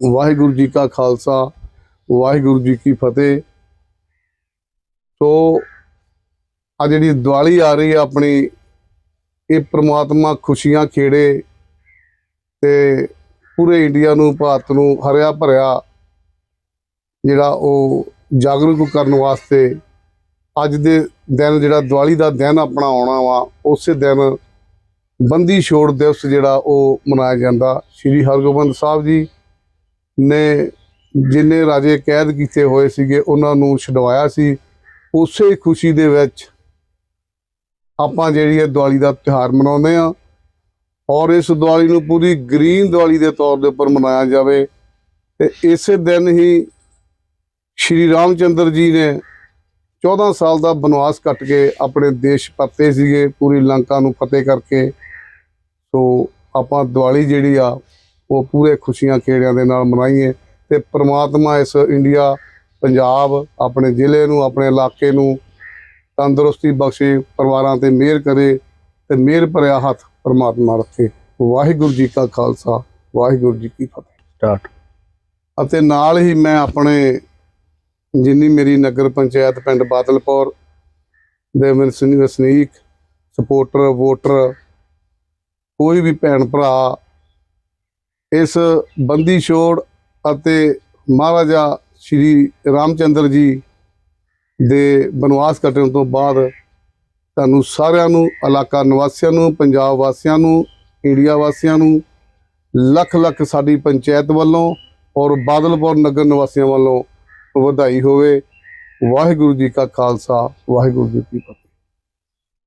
ਵਾਹਿਗੁਰੂ ਜੀ ਕਾ ਖਾਲਸਾ, ਵਾਹਿਗੁਰੂ ਜੀ ਕੀ ਫਤਿਹ। ਸੋ, ਆ ਜਿਹੜੀ ਦੀਵਾਲੀ ਆ ਰਹੀ ਆ ਆਪਣੀ, ਇਹ ਪ੍ਰਮਾਤਮਾ ਖੁਸ਼ੀਆਂ ਖੇੜੇ ਤੇ ਪੂਰੇ ਇੰਡੀਆ ਨੂੰ, ਭਾਰਤ ਨੂੰ ਹਰਿਆ ਭਰਿਆ ਜਿਹੜਾ ਉਹ ਜਾਗਰੂਕ ਕਰਨ ਵਾਸਤੇ ਅੱਜ ਦੇ ਦਿਨ ਜਿਹੜਾ ਦੀਵਾਲੀ ਦਾ ਦਿਨ ਆਪਣਾ ਆਉਣਾ ਵਾ, ਉਸੇ ਦਿਨ ਬੰਦੀ ਛੋੜ ਦਿਵਸ ਜਿਹੜਾ ਉਹ ਮਨਾਇਆ ਜਾਂਦਾ। ਸ੍ਰੀ ਹਰਗੋਬਿੰਦ ਸਾਹਿਬ ਜੀ ਨੇ ਜਿਨੇ ਰਾਜੇ ਕੈਦ ਕੀਤੇ ਹੋਏ ਸੀਗੇ, ਉਹਨਾਂ ਨੂੰ ਛਡਵਾਇਆ ਸੀ। ਉਸੇ ਖੁਸ਼ੀ ਦੇ ਵਿੱਚ ਆਪਾਂ ਜਿਹੜੀ ਇਹ ਦੀਵਾਲੀ ਦਾ ਤਿਉਹਾਰ ਮਨਾਉਂਦੇ ਆ ਔਰ ਇਸ ਦੀਵਾਲੀ ਨੂੰ ਪੂਰੀ ਗ੍ਰੀਨ ਦੀਵਾਲੀ ਦੇ ਤੌਰ ਦੇ ਉੱਪਰ ਮਨਾਇਆ ਜਾਵੇ। ਤੇ ਇਸੇ ਦਿਨ ਹੀ ਸ਼੍ਰੀ ਰਾਮਚੰਦਰ ਜੀ ਨੇ 14 ਸਾਲ ਦਾ ਬਨਵਾਸ ਕੱਟ ਕੇ ਆਪਣੇ ਦੇਸ਼ ਪਰਤੇ ਸੀਗੇ, ਪੂਰੀ ਲੰਕਾ ਨੂੰ ਫਤਿਹ ਕਰਕੇ। ਸੋ ਆਪਾਂ ਦੀਵਾਲੀ ਜਿਹੜੀ ਆ ਉਹ ਪੂਰੇ ਖੁਸ਼ੀਆਂ ਖੇੜਿਆਂ ਦੇ ਨਾਲ ਮਨਾਈਏ ਤੇ ਪ੍ਰਮਾਤਮਾ ਇਸ ਇੰਡੀਆ ਪੰਜਾਬ ਆਪਣੇ ਜ਼ਿਲ੍ਹੇ ਨੂੰ ਆਪਣੇ ਇਲਾਕੇ ਨੂੰ ਤੰਦਰੁਸਤੀ ਬਖਸ਼ੇ ਪਰਿਵਾਰਾਂ ਤੇ ਮਿਹਰ ਕਰੇ ਤੇ ਮਿਹਰ ਭਰਿਆ ਹੱਥ ਪ੍ਰਮਾਤਮਾ ਰੱਖੇ। ਵਾਹਿਗੁਰੂ ਜੀ ਕਾ ਖਾਲਸਾ ਵਾਹਿਗੁਰੂ ਜੀ ਕੀ ਫਤਿਹ। ਸਟਾਰਟ। ਅਤੇ ਨਾਲ ਹੀ ਮੈਂ ਆਪਣੇ ਜਿੰਨੀ ਮੇਰੀ ਨਗਰ ਪੰਚਾਇਤ ਪਿੰਡ ਬਾਦਲਪੁਰ ਦੇ ਵਸਨੀ ਵਸਨੀਕ ਸਪੋਰਟਰ ਵੋਟਰ ਕੋਈ ਵੀ ਭੈਣ ਭਰਾ ਇਸ ਬੰਦੀ ਛੋੜ ਅਤੇ ਮਹਾਰਾਜਾ ਸ਼੍ਰੀ ਰਾਮਚੰਦਰ ਜੀ ਦੇ ਬਨਵਾਸ ਕੱਟਣ ਤੋਂ ਬਾਅਦ ਤੁਹਾਨੂੰ ਸਾਰਿਆਂ ਨੂੰ, ਇਲਾਕਾ ਨਿਵਾਸੀਆਂ ਨੂੰ, ਪੰਜਾਬ ਵਾਸੀਆਂ ਨੂੰ, ਇੰਡੀਆ ਵਾਸੀਆਂ ਨੂੰ, ਲੱਖ ਲੱਖ ਸਾਡੀ ਪੰਚਾਇਤ ਵੱਲੋਂ ਔਰ ਬਾਦਲਪੁਰ ਨਗਰ ਨਿਵਾਸੀਆਂ ਵੱਲੋਂ ਵਧਾਈ ਹੋਵੇ। ਵਾਹਿਗੁਰੂ ਜੀ ਕਾ ਖਾਲਸਾ, ਵਾਹਿਗੁਰੂ ਜੀ ਕੀ ਫਤਿਹ।